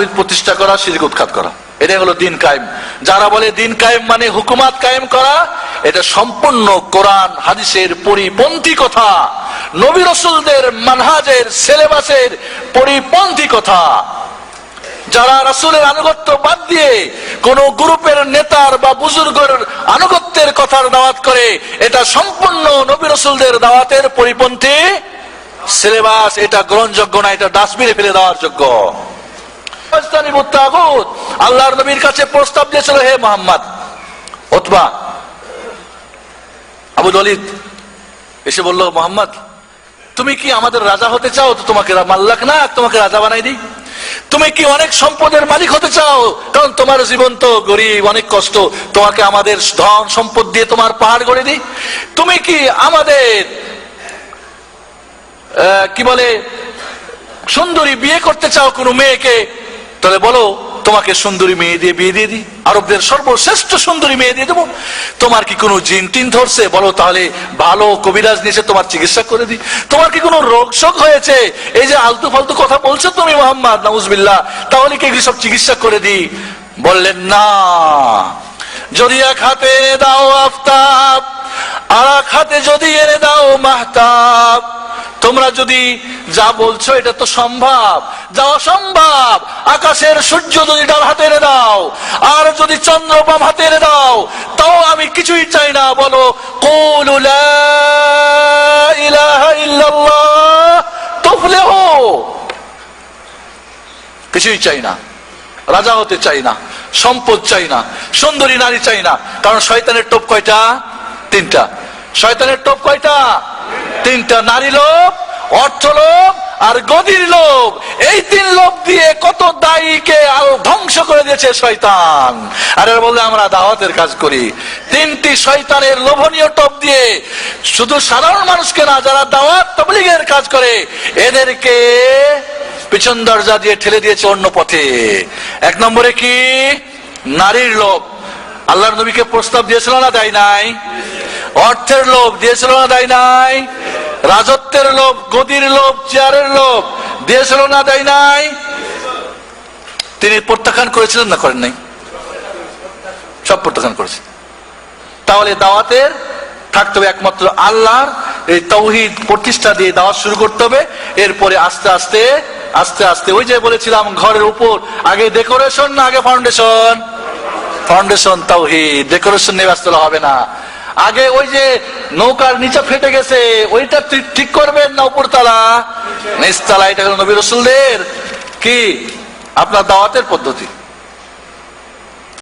তাওহিদ প্রতিষ্ঠা করা, শিরিক উৎখাত করা। এটাই হলো দিন কায়েম। যারা বলে দিন কায়েম মানে হুকুমাত কায়েম করা, এটা সম্পূর্ণ কোরআন, হাদিসের পরিপন্থী কথা। নবী রসুলদের মানহাজের সিলেবাসের পরিপন্থী কথা। যারা রাসূলের আনুগত্য বাদ দিয়ে কোন গ্রুপের নেতার বা বুজুর্গের আনুগত্যের কথার দাওয়াত করে, এটা সম্পূর্ণ নবী রসুলদের দাওয়াতের পরিপন্থী সিলেবাস, এটা গ্রহণযোগ্য না, এটা ডাস্টবিনে ফেলে দেওয়ার যোগ্য। আল্লাহর নবীর কাছে প্রস্তাব দিয়েছিল, হে মোহাম্মদ ওতবা আবু দলিদ এসে বলল, মোহাম্মদ, তুমি কি আমাদের রাজা হতে চাও? তো তোমাকে মাল্লাক না, তোমাকে রাজা বানাই দিই। তুমি কি অনেক সম্পদের মালিক হতে চাও? কারণ তোমার জীবন তো গরিব, অনেক কষ্ট। তোমাকে আমাদের ধন সম্পদ দিয়ে তোমার পাহাড় গড়ে দিই। তুমি কি আমাদের কি বলে, সুন্দরী বিয়ে করতে চাও কোনো মেয়েকে? তাহলে বলো, তোমাকে সুন্দরী মেয়ে দিয়ে বিয়ে দিয়ে দিই, আরবদের সর্বশ্রেষ্ঠ সুন্দরী মেয়ে দিয়ে দেবো। তোমার কি কোনো জিন টিন ধরছে? বলো তাহলে ভালো কবিরাজ নিয়ে তোমার চিকিৎসা করে দিই। তোমার কি কোনো রোগ শোক হয়েছে? এই যে আলতু ফালতু কথা বলছো তুমি, মোহাম্মদ, নাউজবিল্লাহ, তাহলে কি সব চিকিৎসা করে দিই? বললেন, না। যদি এক হাতে দাও আফতাব, আর এক হাতে যদি এনে দাও মাহতাব তোমরা যদি যা বলছো, এটা তো সম্ভব। যা অসম্ভব, আকাশের সূর্য যদি ডান হাতে এনে দাও, আর যদি চন্দ্র বাম হাতে এনে দাও, তাও আমি কিছুই চাই না। বলো লা ইলাহা কিছুই চাই না। রাজা হতে চাই না, সম্পদ চাই না, সুন্দরী নারী চাই না। কারণ শয়তানের টোপ কয়টা? তিনটা। শয়তানের টোপ কয়টা? তিনটা নারী লোভ অর্থ লোভ আর গদির লোভ এই তিন লোভ দিয়ে কত দায়ীকে আরও ধ্বংস করে দিয়েছে শয়তান। আর এর বললে, আমরা দাওয়াতের কাজ করি। তিনটি শয়তানের লোভনীয় টপ দিয়ে শুধু সাধারণ মানুষকে না, যারা দাওয়াত তবলিগের কাজ করে, এদেরকে পিছন দরজা দিয়ে ঠেলে দিয়েছে অন্য পথে। এক নম্বরে কি? নারীর লোভ। আল্লাহর নবীকে প্রস্তাব দিয়েছিল না দেয় নাই? অর্থের লোভ দিয়েছিল না দেয় নাই? রাজত্বের লোভ, গদির লোভ, চেয়ারের লোভ। দিয়েছিল না, দেয় নাই। তিনি প্রত্যাখ্যান করেছিলেন না করেন নাই? সব প্রত্যাখ্যান করেছেন। তাহলে দাওয়াতের থাকতে হবে একমাত্র আল্লাহর। এই তৌহিদ প্রতিষ্ঠা দিয়ে দাওয়াত শুরু করতে হবে। এরপরে আস্তে আস্তে আস্তে আস্তে, ওই যে বলেছিলাম, ঘরের উপর। আগে ডেকোরেশন না, আগে ফাউন্ডেশন ফাউন্ডেশন তাওহিদ ডেকোরেশন নিয়ে ব্যস্ত হবে না। আগে ওই যে নৌকার নিচে ফেটে গেছে, ওইটা ঠিক- করবেন না উপরতলা? নিচতলা এটা হলো নবী রসুলদের কি? আপনার দাওয়াতের পদ্ধতি।